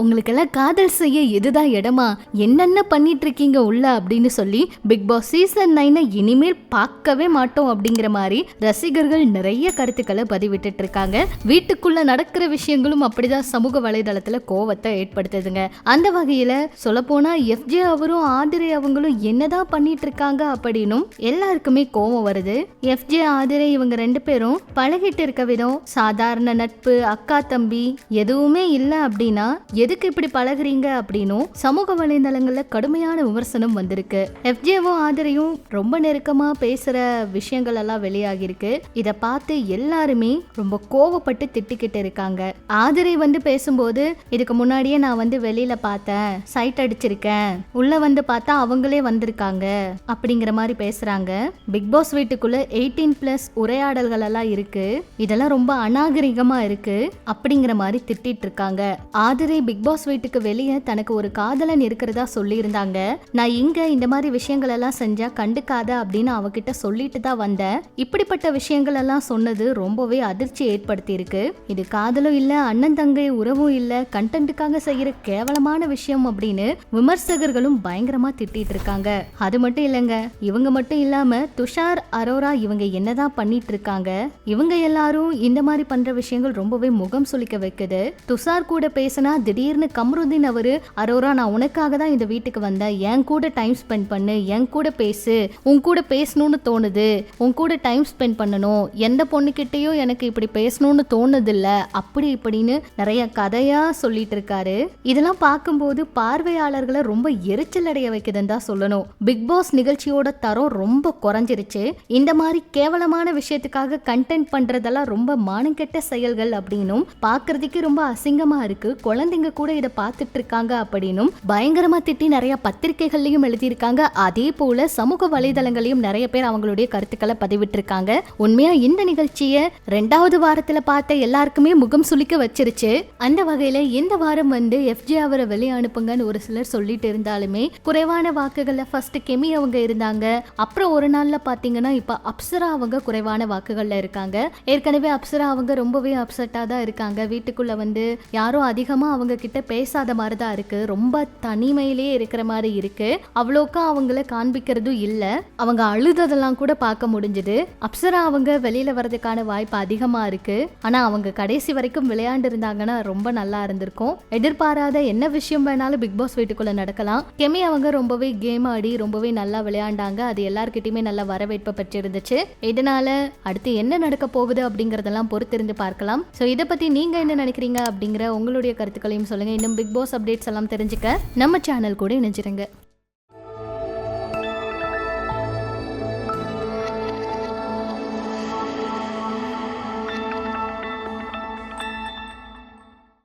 உங்களுக்கெல்லாம் காதல் செய்ய இதுதான் இடமா? என்னென்ன பண்ணிட்டு இருக்கீங்க உள்ள? அப்படின்னு சொல்லி பிக் பாஸ் சீசன் நைனை இனிமேல் பார்க்கவே மாட்டோம் அப்படிங்கிற மாதிரி ரசிகர்கள் நிறைய கருத்துக்களை பதிவிட்டு இருக்காங்க வீட்டுக்குள்ள நடக்கிற விஷயங்களும் அப்படிதான் சமூக வலைதளத்துல கோவத்தை ஏற்படுத்துதுங்க. அந்த வகையில சொல்லப்போனா எஃப்ஜே அவரும் ஆதிரை அவங்களும் என்னதான் பண்ணிட்டு இருக்காங்க அப்படின்னும் எல்லாருக்குமே கோவம் வருது. எஃப்ஜே ஆதிரை இவங்க ரெண்டு பேரும் பழகிட்டு இருக்க விதம். சாதாரண நட்பு அக்கா தம்பி எதுவுமே இல்லை அப்படின்னா எதுக்கு இப்படி பழகுறீங்க அப்படின்னும் சமூக வலைதளங்கள்ல கடுமையான விமர்சனம் வந்திருக்கு. எஃப்ஜேவும் ஆதிரையும் ரொம்ப நெருக்கமா பேசுற விஷயங்கள் எல்லாம் வெளியாகிருக்கு இத பார்த்து எல்லாருமே ரொம்ப கோவப்பட்டு திட்டிக்கிட்டு இருக்காங்க. ஆதிரை வந்து பேசும்போது இதுக்கு முன்னாடியே நான் வந்து வெளியில பார்த்தேன். சைட் அடிச்சிருக்கேன். உள்ள வந்து பார்த்தா அவங்களே வந்திருக்காங்க. அப்படிங்கிற மாதிரி பேசுறாங்க. பிக் பாஸ் வீட்டுக்குள்ள எயிட்டீன் பிளஸ் உரையாடல்கள் எல்லாம் இருக்கு. இதெல்லாம் ரொம்ப அநாகரிகமா இருக்கு. அப்படிங்கிற மாதிரி திட்டிட்டு இருக்காங்க. ஆதிரை பிக் பாஸ் வீட்டுக்கு வெளியே தனக்கு ஒரு காதலன் இருக்கிறதா சொல்லியிருந்தாங்க. நான் இங்க இந்த மாதிரி விஷயங்கள் எல்லாம் செஞ்சா கண்டுக்காத அப்படின்னு அவகிட்ட சொல்லிட்டு தான் வந்தேன். இப்படிப்பட்ட விஷயங்கள் எல்லாம் சொன்னது ரொம்பவே அதிர்ச்சி ஏற்படுத்தி இருக்கு இது காதலும் இல்ல அண்ணன் தங்கை உறவும் இல்ல கண்டென்ட்டுக்காக செய்யற கேவலமான விஷயம் அப்படின்னு விமர்சகர்களும் பயங்கரமா திட்டிட்டு இருக்காங்க. அது மட்டும் இல்லைங்க இவங்க மட்டும் இல்லாம துஷார் அரோரா இவங்க என்னதான் பண்ணிட்டு இருக்காங்க. இவங்க எல்லாரும் இந்த மாதிரி பண்ற விஷயங்கள் ரொம்பவே முகம் சுளிக்க வைக்குது. துஷார் கூட பேசினா திடீர்னு கம்ருதீன் அவரு அரோரா நான் உனக்காக தான் இந்த வீட்டுக்கு வந்தேன். என் கூட டைம் ஸ்பெண்ட் பண்ணு. என் கூட பேசு. உன் கூட பேசணும்னு தோணுது. உன் கூட டைம் ஸ்பெண்ட் பண்ணணும். எந்த பொண்ணுக்கிட்டேயும் எனக்கு இப்படி பேசணும்னு தோணுது இல்ல அப்படி இப்படின்னு நிறைய கதையா சொல்லிட்டு இருக்காரு இதெல்லாம் பார்க்கும்போது பார்வையாளர்களை ரொம்ப எரிச்சல் அடைய வைக்குதுன்னு தான் சொல்லணும். பிக் பாஸ் நிகழ்ச்சியோட தரம் ரொம்ப குறைஞ்சிருச்சு. இந்த மாதிரி கேவலமான விஷயத்துக்காக கண்டென்ட் பண்றதெல்லாம் ரொம்ப மானங்கெட்ட செயல்கள் அப்படின்னும் பார்க்கறதுக்கு ரொம்ப அசிங்கமா இருக்கு. குழந்தைங்க கூட இதை பார்த்துட்டு இருக்காங்க அப்படின்னும் பயங்கரமா திட்டி நிறைய பத்திரிகைகள்லயும் எழுதியிருக்காங்க. அதே போல சமூக வலைதளங்களையும் நிறைய பேர் அவங்களுடைய கருத்துக்களை பதிவிட்டிருக்காங்க உண்மையா இந்த நிகழ்ச்சியை ரெண்டாவது வாரத்துல பார்த்த எல்லாருக்குமே முகம் சுளிக்க வச்சிருச்சு. அந்த வகையில இந்த வாரம் வந்து எஃப்ஜே அவரை வெளியே அனுப்புங்கன்னு ஒரு சிலர் சொல்லிட்டு இருந்தாலுமே குறைவான வாக்குகள்ல ஃபர்ஸ்ட் கெமி அவங்க இருந்தாங்க. அப்புறம் ஒரு நாள்ல பாத்தீங்கன்னா இப்ப அப்சரா அவங்க குறைவான வாக்குகள்ல இருக்காங்க. ஏற்கனவே அப்சரா அவங்க ரொம்பவே அப்செட்டா தான் இருக்காங்க. வீட்டுக்குள்ள வந்து யாரும் அதிகமா அவங்க கிட்ட பேசாத மாதிரி தான் இருக்கு. ரொம்ப தனிமையிலேயே இருக்கிற மாதிரி இருக்கு. அவ்வளோக்கா அவங்கள காண்பிக்கிறதும் இல்லை. அவங்க அழுததெல்லாம் கூட பார்க்க முடிஞ்சுது. அப்சரா அவங்க வெளியில வர்றதுக்கான வாய்ப்பு அதிகமாக இருக்கு. ஆனா அவங்க கடைசி வரைக்கும் விளையாண்டு இருந்தாங்கன்னா ரொம்ப நல்லா இருந்திருக்கும். எதிர்பாராத என்ன விஷயம் வேணாலும் பிக் பாஸ் வீட்டுக்குள்ளே நடக்கலாம். கெமி அவங்க ரொம்பவே கேம் ஆடி ரொம்பவே நல்லா விளையாண்டாங்க. அது எல்லார்கிட்டயுமே நல்லா வரவேற்பு பெற்றிருந்துச்சு. இதனால அடுத்து என்ன நடக்க போகுது அப்படிங்கறதெல்லாம் பொறுத்திருந்து பார்க்கலாம். ஸோ இதை பத்தி நீங்க என்ன நினைக்கிறீங்க அப்படிங்கிற உங்களுடைய கருத்துக்களையும் சொல்லுங்க. இன்னும் பிக் பாஸ் அப்டேட்ஸ் எல்லாம் தெரிஞ்சுக்க நம்ம சேனல் கூட இணைஞ்சிருங்க.